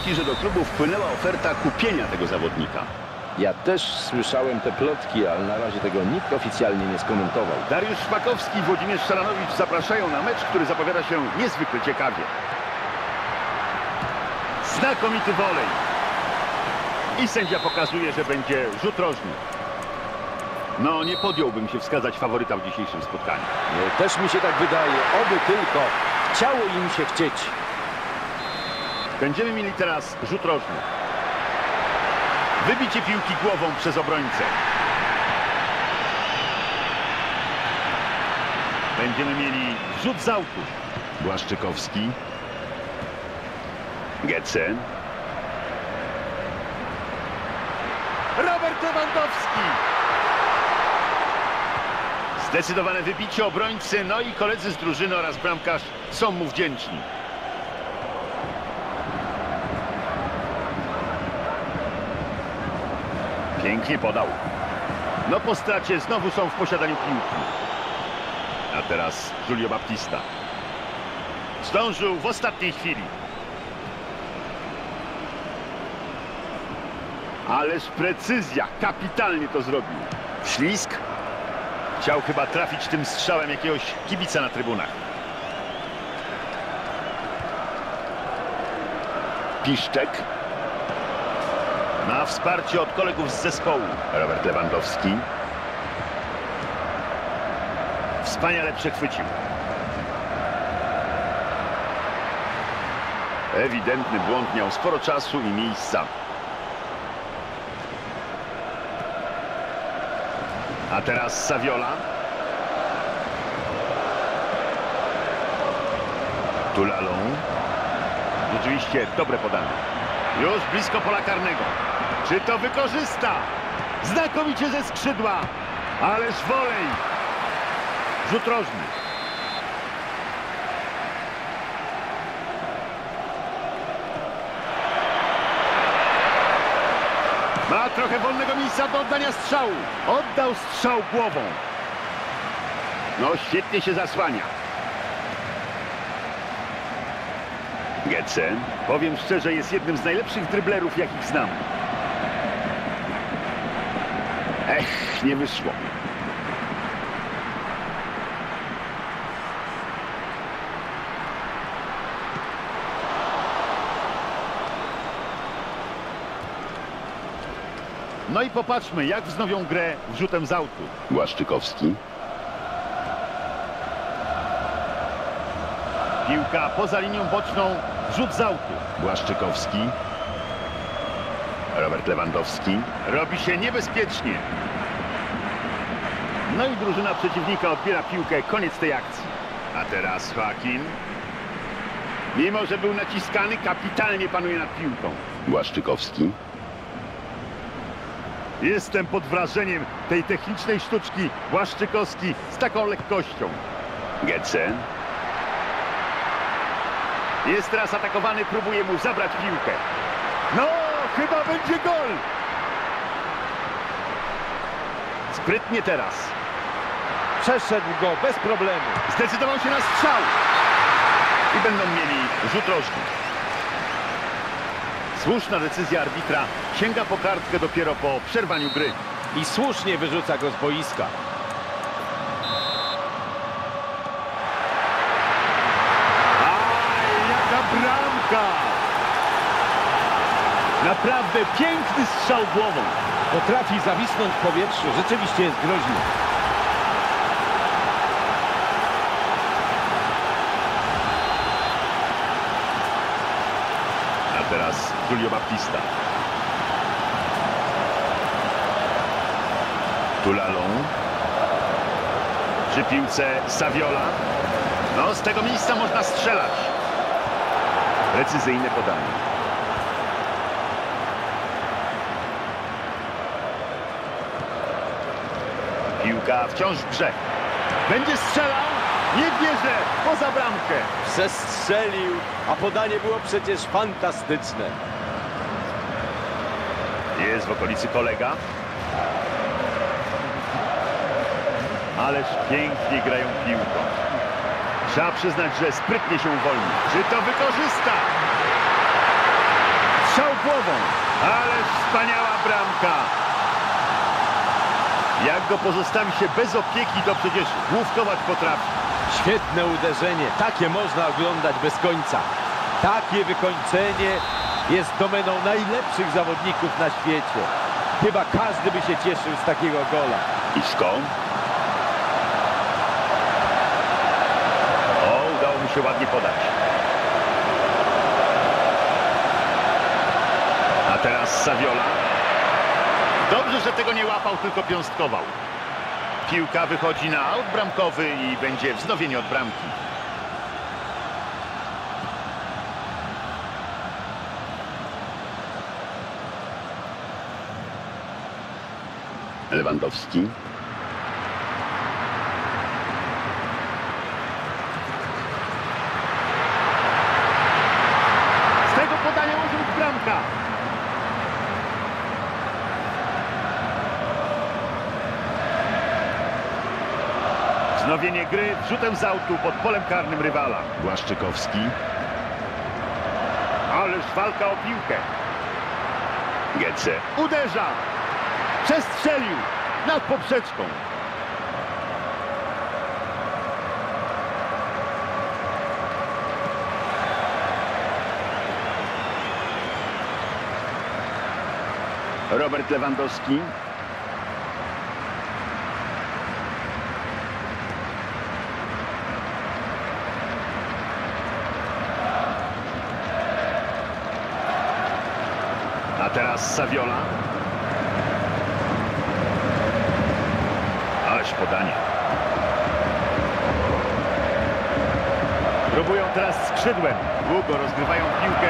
plotki, że do klubu wpłynęła oferta kupienia tego zawodnika. Ja też słyszałem te plotki, ale na razie tego nikt oficjalnie nie skomentował. Dariusz Szpakowski i Włodzimierz Szaranowicz zapraszają na mecz, który zapowiada się niezwykle ciekawie. Znakomity wolej. I sędzia pokazuje, że będzie rzut rożny. No, nie podjąłbym się wskazać faworyta w dzisiejszym spotkaniu. No, Też mi się tak wydaje, oby tylko chciało im się chcieć. Będziemy mieli teraz rzut rożny. Wybicie piłki głową przez obrońcę. Będziemy mieli rzut z autu. Błaszczykowski. Getsen. Robert Lewandowski. Zdecydowane wybicie obrońcy, no i koledzy z drużyny oraz bramkarz są mu wdzięczni. Pięknie podał. No po stracie znowu są w posiadaniu piłki. A teraz Julio Baptista. Zdążył w ostatniej chwili. Ależ precyzja, kapitalnie to zrobił. Ślisk. Chciał chyba trafić tym strzałem jakiegoś kibica na trybunach. Piszczek. Ma wsparcie od kolegów z zespołu. Robert Lewandowski. Wspaniale przechwycił. Ewidentny błąd miał sporo czasu i miejsca. A teraz Saviola. Tulalą. Rzeczywiście dobre podanie. Już blisko pola karnego. Czy to wykorzysta? Znakomicie ze skrzydła. Ależ wolej. Rzut rożny. Ma trochę wolnego miejsca do oddania strzału. Oddał strzał głową. No świetnie się zasłania. Getsen, powiem szczerze, jest jednym z najlepszych dryblerów, jakich znam. Ech, nie wyszło. No i popatrzmy, jak wznowią grę wrzutem z autu. Błaszczykowski. Piłka poza linią boczną, rzut z autu. Błaszczykowski. Robert Lewandowski. Robi się niebezpiecznie. No i drużyna przeciwnika odbiera piłkę. Koniec tej akcji. A teraz Joaquin. Mimo, że był naciskany, kapitalnie panuje nad piłką. Błaszczykowski. Jestem pod wrażeniem tej technicznej sztuczki Błaszczykowski z taką lekkością. Getsen. Jest teraz atakowany, próbuje mu zabrać piłkę. No, chyba będzie gol. Sprytnie teraz. Przeszedł go bez problemu. Zdecydował się na strzał. I będą mieli rzut rożny. Słuszna decyzja arbitra. Sięga po kartkę dopiero po przerwaniu gry. I słusznie wyrzuca go z boiska. Naprawdę piękny strzał głową. Potrafi zawisnąć w powietrzu. Rzeczywiście jest groźny. A teraz Julio Baptista. Tulalą. Przy piłce Saviola. No, z tego miejsca można strzelać. Precyzyjne podanie. Piłka wciąż w grze. Będzie strzelał. Nie wierzę. Poza bramkę. Przestrzelił, a podanie było przecież fantastyczne. Jest w okolicy kolega. Ależ pięknie grają piłką. Trzeba przyznać, że sprytnie się uwolni. Czy to wykorzysta? głową. Ależ wspaniała bramka. Jak go pozostawi się bez opieki, to przecież główkować potrafi. Świetne uderzenie. Takie można oglądać bez końca. Takie wykończenie jest domeną najlepszych zawodników na świecie. Chyba każdy by się cieszył z takiego gola. Isco. O, udało mu się ładnie podać. A teraz Saviola. Dobrze, że tego nie łapał, tylko piąstkował. Piłka wychodzi na aut bramkowy i będzie wznowienie od bramki. Lewandowski. Z tego podania może być bramka. Wznowienie gry wrzutem z autu pod polem karnym rywala. Błaszczykowski. Ależ walka o piłkę. Gece uderza. Przestrzelił nad poprzeczką. Robert Lewandowski. A teraz Saviola. Ależ podanie. Próbują teraz skrzydłem. Długo rozgrywają piłkę,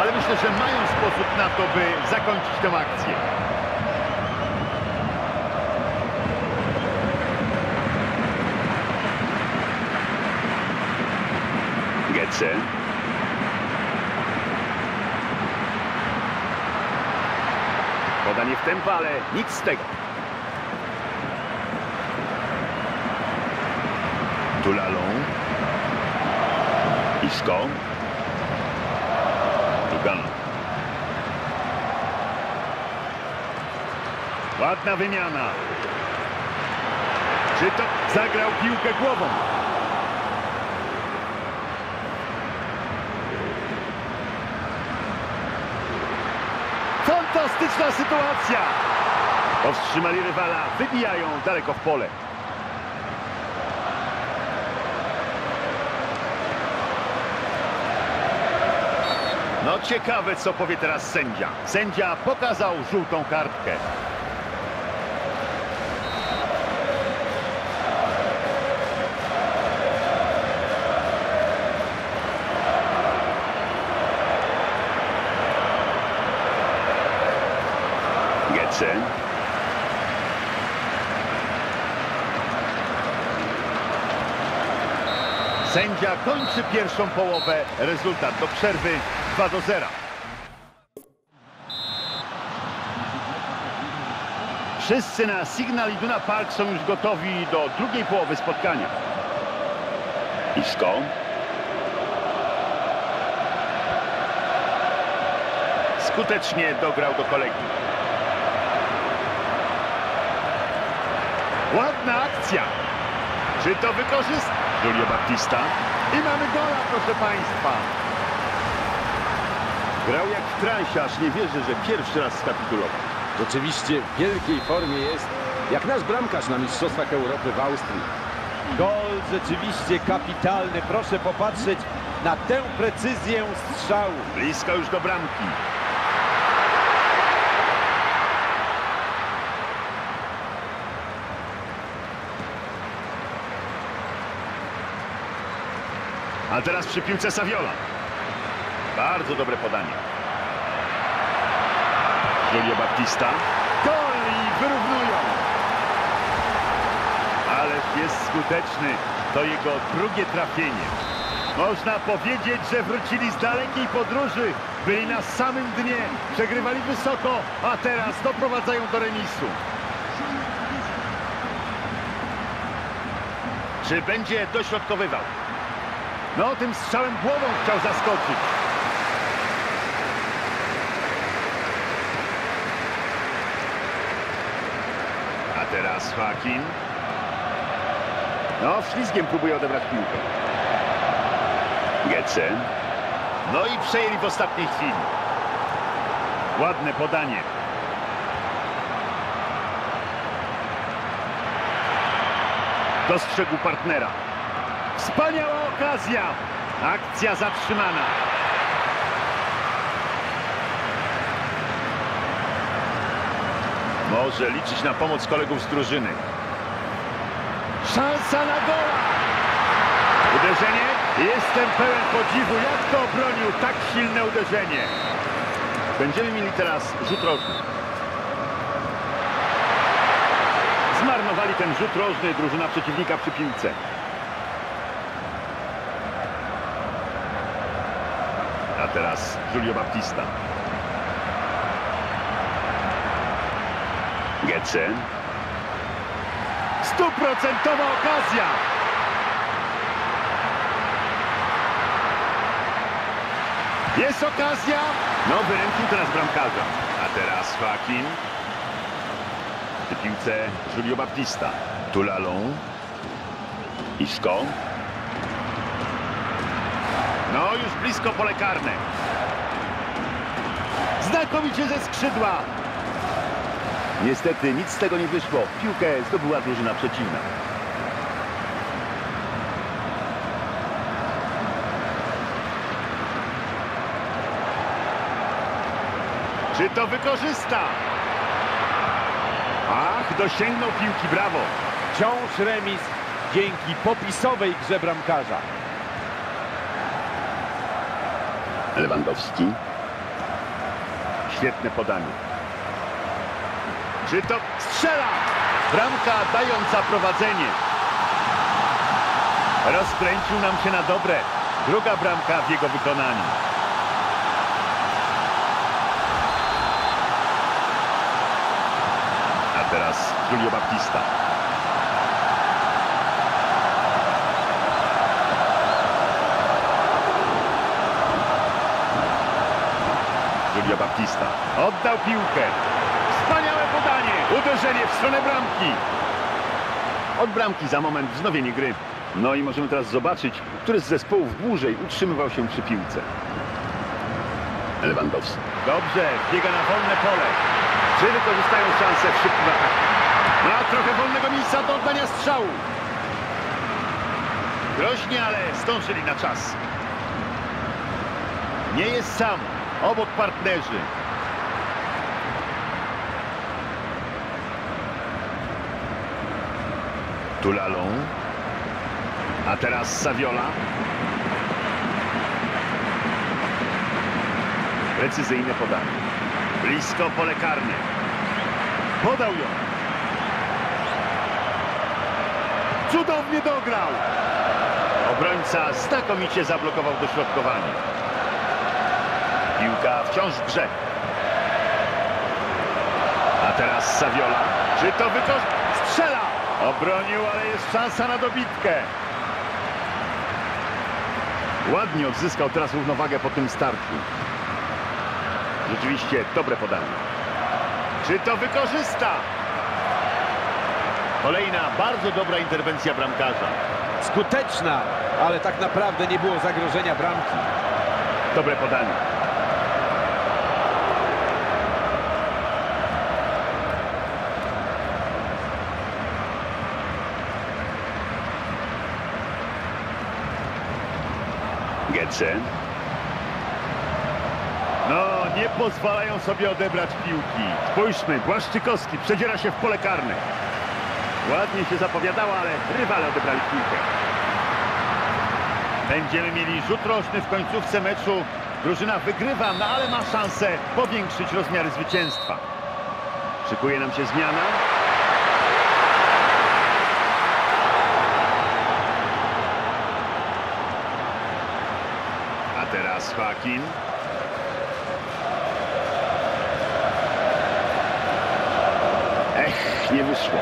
ale myślę, że mają sposób na to, by zakończyć tę akcję. Gece. Podanie w tempo, ale nic z tego. Tulalą. Isco. Lugano. Ładna wymiana. Czy to zagrał piłkę głową? Fantastyczna sytuacja. Powstrzymali rywala, wybijają daleko w pole. No ciekawe, co powie teraz sędzia. Sędzia pokazał żółtą kartkę. Gece. Sędzia kończy pierwszą połowę. Rezultat do przerwy 2 do 0. Wszyscy na Signal Iduna Park są już gotowi do drugiej połowy spotkania. Isco. Skutecznie dograł do kolegi. Ładna akcja. Czy to wykorzysta? Julio Battista. I mamy gola, proszę Państwa. Grał jak w transie, aż nie wierzę, że pierwszy raz skapitulował. Rzeczywiście w wielkiej formie jest, jak nasz bramkarz na Mistrzostwach Europy w Austrii. Gol rzeczywiście kapitalny. Proszę popatrzeć na tę precyzję strzału. Blisko już do bramki. A teraz przy piłce Saviola. Bardzo dobre podanie. Julio Battista. Gol i wyrównują. Ależ jest skuteczny. To jego drugie trafienie. Można powiedzieć, że wrócili z dalekiej podróży. Byli na samym dnie. Przegrywali wysoko, a teraz doprowadzają do remisu. Czy będzie dośrodkowywał? No, tym strzałem głową chciał zaskoczyć. A teraz Hakim. No, ślizgiem próbuje odebrać piłkę. Getze. No i przejęli w ostatniej chwili. Ładne podanie. Dostrzegł partnera. Wspaniała okazja. Akcja zatrzymana. Może liczyć na pomoc kolegów z drużyny. Szansa na gola. Uderzenie. Jestem pełen podziwu, jak to obronił tak silne uderzenie. Będziemy mieli teraz rzut rożny. Zmarnowali ten rzut rożny drużyna przeciwnika przy piłce. Teraz Julio Baptista. Getsen. Stuprocentowa okazja. Jest okazja. No, wyręczył teraz bramkarza. A teraz Joaquin. Przy piłce Julio Baptista. Tulalon. Isco. No, już blisko pole karne. Znakomicie ze skrzydła. Niestety nic z tego nie wyszło. Piłkę zdobyła drużyna przeciwna. Czy to wykorzysta? Ach, dosięgnął piłki, brawo. Wciąż remis dzięki popisowej grze bramkarza. Lewandowski. Świetne podanie. Czy to strzela? Bramka dająca prowadzenie. Rozkręcił nam się na dobre. Druga bramka w jego wykonaniu. A teraz Julio Baptista. Julio Baptista. Oddał piłkę. Wspaniałe podanie. Uderzenie w stronę bramki. Od bramki za moment wznowienie gry. No i możemy teraz zobaczyć, który z zespołów dłużej utrzymywał się przy piłce. Lewandowski. Dobrze, biega na wolne pole. Czy wykorzystają szansę w szybkim ataku? Ma trochę wolnego miejsca do oddania strzału. Groźnie, ale zdążyli na czas. Nie jest sam. Obok partnerzy. Tulalon. A teraz Saviola. Precyzyjne podanie. Blisko pole karne. Podał ją. Cudownie dograł. Obrońca znakomicie zablokował dośrodkowanie. Piłka wciąż w grze. A teraz Saviola. Czy to wykorzy... Strzela! Obronił, ale jest szansa na dobitkę. Ładnie odzyskał teraz równowagę po tym starciu. Rzeczywiście dobre podanie. Czy to wykorzysta? Kolejna bardzo dobra interwencja bramkarza. Skuteczna, ale tak naprawdę nie było zagrożenia bramki. Dobre podanie. No, nie pozwalają sobie odebrać piłki. Spójrzmy, Błaszczykowski przedziera się w pole karne. Ładnie się zapowiadało, ale rywale odebrali piłkę. Będziemy mieli rzut roczny w końcówce meczu. Drużyna wygrywa, no ale ma szansę powiększyć rozmiary zwycięstwa. Szykuje nam się zmiana. teraz Hakim. Ech, nie wyszło.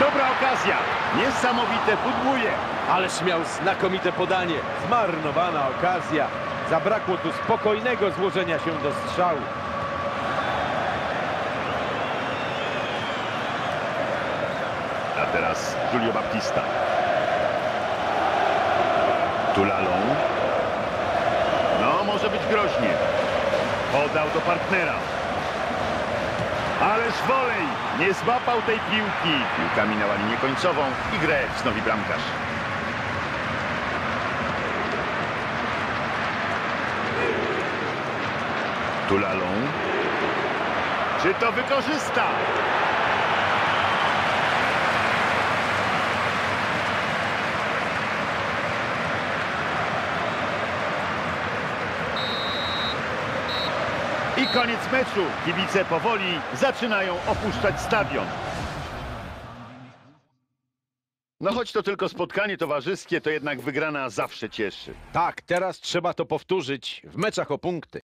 Dobra okazja. Niesamowite pudłuje. Ależ miał znakomite podanie. Zmarnowana okazja. Zabrakło tu spokojnego złożenia się do strzału. A teraz Julio Baptista. Tulalą. No, może być groźnie. Podał do partnera. Ależ wolej! Nie złapał tej piłki. Piłka minęła linię końcową i grę wznowi bramkarz. Tulalą. Czy to wykorzysta? I koniec meczu. Kibice powoli zaczynają opuszczać stadion. No choć to tylko spotkanie towarzyskie, to jednak wygrana zawsze cieszy. Tak, teraz trzeba to powtórzyć w meczach o punkty.